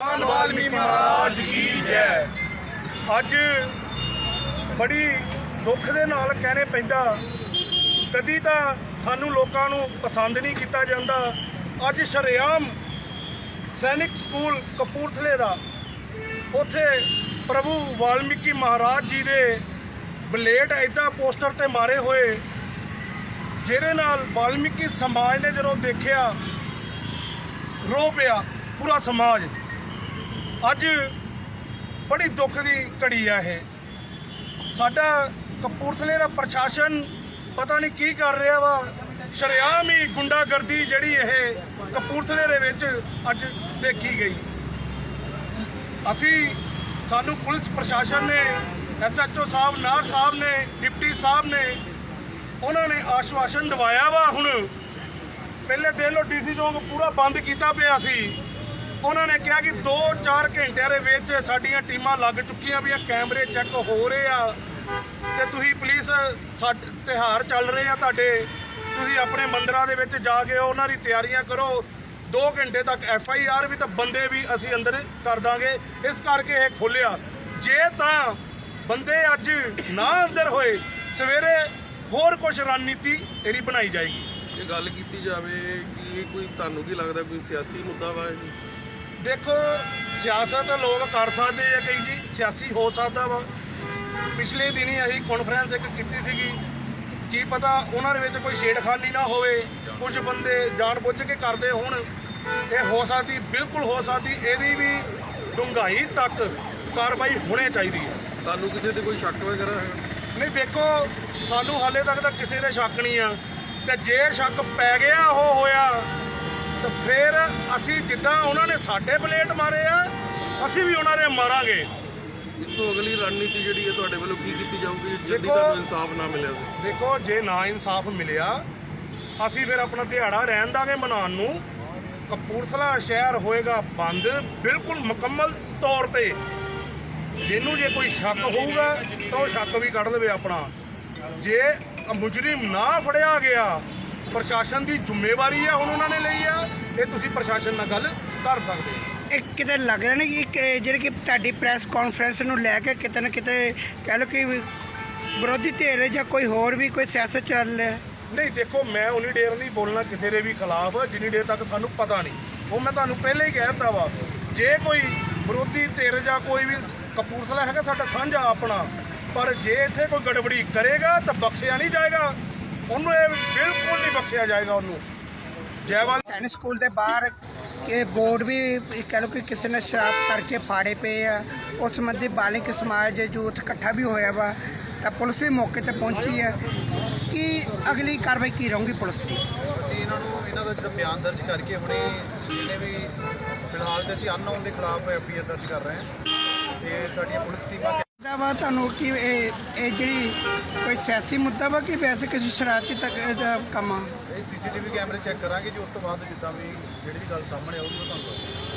ਵਾਲਮੀ ਮਹਾਰਾਜ ਕੀ ਜੈ। ਅੱਜ ਬੜੀ ਦੁੱਖ ਦੇ ਨਾਲ ਕਹਿਣੇ ਪੈਂਦਾ, ਕਦੀ ਤਾਂ ਸਾਨੂੰ ਲੋਕਾਂ ਨੂੰ ਪਸੰਦ ਨਹੀਂ ਕੀਤਾ ਜਾਂਦਾ। ਅੱਜ ਸ਼ਰੇਆਮ ਸੈਨਿਕ ਸਕੂਲ ਕਪੂਰਥਲੇ ਦਾ, ਉੱਥੇ ਪ੍ਰਭੂ ਵਾਲਮੀਕੀ ਮਹਾਰਾਜ ਜੀ ਦੇ ਬਲੇਡ ਏਦਾਂ ਪੋਸਟਰ ਤੇ ਮਾਰੇ ਹੋਏ, ਜਿਹਦੇ ਨਾਲ ਵਾਲਮੀਕੀ ਸਮਾਜ ਨੇ ਜਦੋਂ ਦੇਖਿਆ, ਰੋ ਪਿਆ ਪੂਰਾ ਸਮਾਜ। ਅੱਜ ਬੜੀ ਦੁੱਖ ਦੀ ਘੜੀ ਆ ਇਹ। ਸਾਡਾ ਕਪੂਰਥਲੇ ਦਾ ਪ੍ਰਸ਼ਾਸਨ ਪਤਾ ਨਹੀਂ ਕੀ ਕਰ ਰਿਹਾ ਵਾ। ਸ਼ਰੇਆਮ ਹੀ ਗੁੰਡਾਗਰਦੀ ਜਿਹੜੀ ਇਹ ਕਪੂਰਥਲੇ ਦੇ ਵਿੱਚ ਅੱਜ ਦੇਖੀ ਗਈ। ਅਸੀਂ, ਸਾਨੂੰ ਪੁਲਿਸ ਪ੍ਰਸ਼ਾਸਨ ਨੇ, ਐਸਐਚਓ ਸਾਹਿਬ, ਨਾਰ ਸਾਹਿਬ ਨੇ, ਡਿਪਟੀ ਸਾਹਿਬ ਨੇ, ਉਹਨਾਂ ਨੇ ਆਸ਼ਵਾਸਨ ਦਿਵਾਇਆ ਵਾ ਹੁਣ। ਪਹਿਲੇ ਦਿਨ ਲੋ ਡੀਸੀ ਚੌਂਕ ਪੂਰਾ ਬੰਦ ਕੀਤਾ ਪਿਆ ਸੀ। ਉਹਨਾਂ ਨੇ ਕਿਹਾ ਕਿ 2-4 ਘੰਟਿਆਂ ਦੇ ਵਿੱਚ ਸਾਡੀਆਂ ਟੀਮਾਂ ਲੱਗ ਚੁੱਕੀਆਂ ਵੀ ਆ, ਕੈਮਰੇ ਚੈੱਕ ਹੋ ਰਹੇ ਆ। ਤੇ ਤੁਸੀਂ ਪੁਲਿਸ ਸਾਡੇ ਤਿਹਾਰ ਚੱਲ ਰਹੇ ਆ ਤੁਹਾਡੇ। ਤੁਸੀਂ ਆਪਣੇ ਮੰਦਰਾਂ ਦੇ ਵਿੱਚ ਜਾ ਕੇ ਉਹਨਾਂ ਦੀ ਤਿਆਰੀਆਂ ਕਰੋ। 2 ਘੰਟੇ ਤੱਕ ਐਫ ਆਈ ਆਰ ਵੀ ਤਾਂ ਬੰਦੇ ਵੀ ਅਸੀਂ ਅੰਦਰ ਕਰ ਦਾਂਗੇ। ਇਸ ਕਰਕੇ ਇਹ ਖੋਲਿਆ ਜੇ ਤਾਂ ਬੰਦੇ ਅੱਜ ਨਾ ਅੰਦਰ ਹੋਏ, ਸਵੇਰੇ ਹੋਰ ਕੁਝ ਰਣਨੀਤੀ ਇਹਦੀ ਬਣਾਈ ਜਾਏਗੀ। ਇਹ ਗੱਲ ਕੀਤੀ ਜਾਵੇ ਕਿ ਕੋਈ ਤੁਹਾਨੂੰ ਕੀ ਲੱਗਦਾ, ਕੋਈ ਸਿਆਸੀ ਮੁੱਦਾ ਵਾ ਇਹ? ਦੇਖੋ ਸਿਆਸਤ ਲੋਕ ਕਰ ਸਕਦੇ ਆ ਕਈ ਜੀ ਸਿਆਸੀ ਹੋ ਸਕਦਾ ਵਾ। ਪਿਛਲੇ ਦਿਨੀ ਅਸੀਂ ਕਾਨਫਰੰਸ ਇੱਕ ਕੀਤੀ ਸੀਗੀ। ਕੀ ਪਤਾ ਉਹਨਾਂ ਦੇ ਵਿੱਚ ਕੋਈ ਛੇੜਖਾਨੀ ਨਾ ਹੋਵੇ ਕੁਝ ਬੰਦੇ ਜਾਣਬੁੱਝ ਕੇ ਕਰਦੇ ਹੋਣ। ਇਹ ਹੋ ਸਕਦੀ ਬਿਲਕੁਲ ਹੋ ਸਕਦੀ ਇਹਦੀ ਵੀ ਡੂੰਘਾਈ ਤੱਕ ਕਾਰਵਾਈ ਹੋਣੀ ਚਾਹੀਦੀ ਹੈ। ਤੁਹਾਨੂੰ ਕਿਸੇ ਤੇ ਕੋਈ ਸ਼ੱਕ ਵਗੈਰਾ ਹੈ? ਨਹੀਂ ਦੇਖੋ ਸਾਨੂੰ ਹਾਲੇ ਤੱਕ ਤਾਂ ਕਿਸੇ ਦੇ ਸ਼ੱਕ ਨਹੀਂ ਆ। ਤੇ ਜੇ ਸ਼ੱਕ ਪੈ ਗਿਆ ਉਹ ਹੋਇਆ ਤਾਂ ਫਿਰ ਅਸੀਂ ਜਿੱਦਾਂ ਉਹਨਾਂ ਨੇ ਸਾਡੇ ਬਲੇਟ ਮਾਰੇ ਆ ਅਸੀਂ ਵੀ ਉਹਨਾਂ ਦੇ ਮਾਰਾਂਗੇ। ਇਸ ਤੋਂ ਅਗਲੀ ਰਣਨੀਤੀ ਜਿਹੜੀ ਹੈ ਤੁਹਾਡੇ ਵੱਲੋਂ ਕੀ ਕੀਤੀ ਜਾਊਗੀ? ਜਲਦੀ ਦੇਖੋ- ਤੁਹਾਨੂੰ ਇਨਸਾਫ ਨਾ ਮਿਲਿਆ ਤਾਂ? ਦੇਖੋ ਜੇ ਨਾ ਇਨਸਾਫ ਮਿਲਿਆ ਅਸੀਂ ਫਿਰ ਆਪਣਾ ਦਿਹਾੜਾ ਰਹਿਣ ਦਾਂਗੇ ਮਨਾਉਣ ਨੂੰ। ਕਪੂਰਥਲਾ ਸ਼ਹਿਰ ਹੋਏਗਾ ਬੰਦ ਬਿਲਕੁਲ ਮੁਕੰਮਲ ਤੌਰ ਤੇ। ਜਿਹਨੂੰ ਜੇ ਕੋਈ ਸ਼ੱਕ ਹੋਊਗਾ ਤਾਂ ਉਹ ਸ਼ੱਕ ਵੀ ਕੱਢ ਦੇਵੇ ਆਪਣਾ। ਜੇ ਮੁਜਰਮ ਨਾ ਫੜਿਆ ਗਿਆ ਪ੍ਰਸ਼ਾਸਨ ਦੀ ਜ਼ਿੰਮੇਵਾਰੀ ਆ ਹੁਣ ਉਹਨਾਂ ਨੇ ਲਈ ਆ ਇਹ ਤੁਸੀਂ ਪ੍ਰਸ਼ਾਸਨ ਨਾਲ ਗੱਲ ਕਰ ਸਕਦੇ ਹੋ। ਇਹ ਕਿਤੇ ਲੱਗਦਾ ਨਹੀਂ ਕਿ ਇੱਕ ਜਿਹੜੀ ਕਿ ਤੁਹਾਡੀ ਪ੍ਰੈਸ ਕਾਨਫਰੰਸ ਨੂੰ ਲੈ ਕੇ ਕਿਤੇ ਨਾ ਕਿਤੇ ਕਹਿ ਲਓ ਕਿ ਵਿਰੋਧੀ ਧਿਰ ਜਾਂ ਕੋਈ ਹੋਰ ਵੀ ਕੋਈ ਸਿਆਸਤ ਚੱਲ ਰਿਹਾ। ਨਹੀਂ ਦੇਖੋ ਮੈਂ ਉਨੀ ਦੇਰ ਨਹੀਂ ਬੋਲਣਾ ਕਿਸੇ ਦੇ ਵੀ ਖਿਲਾਫ ਜਿੰਨੀ ਦੇਰ ਤੱਕ ਸਾਨੂੰ ਪਤਾ ਨਹੀਂ। ਉਹ ਮੈਂ ਤੁਹਾਨੂੰ ਪਹਿਲਾਂ ਹੀ ਕਹਿ ਦਿੱਤਾ ਵਾ ਜੇ ਕੋਈ ਵਿਰੋਧੀ ਧਿਰ ਜਾਂ ਕੋਈ ਵੀ ਕਪੂਰਥਲਾ ਹੈਗਾ ਸਾਡਾ ਸਾਂਝਾ ਆਪਣਾ ਪਰ ਜੇ ਇੱਥੇ ਕੋਈ ਗੜਬੜੀ ਕਰੇਗਾ ਤਾਂ ਬਖਸ਼ਿਆ ਨਹੀਂ ਜਾਏਗਾ। ਉਹਨੂੰ ਇਹ ਬਿਲਕੁਲ ਨਹੀਂ ਬਖਸ਼ਿਆ ਜਾਏਗਾ ਉਹਨੂੰ। ਜੈਵਾਲ ਸੈਨਿਕ ਸਕੂਲ ਦੇ ਬਾਹਰ ਕਿ ਬੋਰਡ ਵੀ ਕਹਿ ਲਓ ਕਿ ਕਿਸੇ ਨੇ ਸ਼ਰਾਬ ਕਰਕੇ ਫਾੜੇ ਪਏ ਆ। ਉਸ ਸੰਬੰਧੀ ਬਾਲਿਕ ਸਮਾਜ ਯੂਥ ਇਕੱਠਾ ਵੀ ਹੋਇਆ ਵਾ ਤਾਂ ਪੁਲਿਸ ਵੀ ਮੌਕੇ ਤੇ ਪਹੁੰਚੀ ਹੈ ਕਿ ਅਗਲੀ ਕਾਰਵਾਈ ਕੀ ਰਹੂਗੀ ਪੁਲਿਸ ਦੀ? ਅਸੀਂ ਇਹਨਾਂ ਨੂੰ ਇਹਨਾਂ ਦਾ ਜਿਹੜਾ ਬਿਆਨ ਦਰਜ ਕਰਕੇ ਹੁਣੇ ਜਿੰਨੇ ਵੀ ਫਿਲਹਾਲ ਤੇ ਅਸੀਂ ਅਨਨੋਨ ਦੇ ਖਿਲਾਫ ਐਫ ਆਈ ਆਰ ਦਰਜ ਕਰ ਰਹੇ ਹਾਂ। ਤੇ ਸਾਡੀਆਂ ਪੁਲਿਸ ਟੀਮਾਂ ਦਾ ਵਾ ਤੁਹਾਨੂੰ ਕਿ ਇਹ ਇਹ ਜਿਹੜੀ ਕੋਈ ਸਿਆਸੀ ਮੁੱਦਾ ਵਾ ਕਿ ਵੈਸੇ ਕਿਸੇ ਸ਼ਰਾਰਤੀ ਤੱਕ ਦਾ ਕੰਮ ਆ? ਇਹ ਸੀਸੀਟੀਵੀ ਕੈਮਰੇ ਚੈੱਕ ਕਰਾਂਗੇ ਜੀ, ਉਸ ਤੋਂ ਬਾਅਦ ਜਿੱਦਾਂ ਵੀ ਜਿਹੜੀ ਵੀ ਗੱਲ ਸਾਹਮਣੇ ਆਊਗੀ ਉਹ ਤੁਹਾਨੂੰ ਦੱਸਾਂਗੇ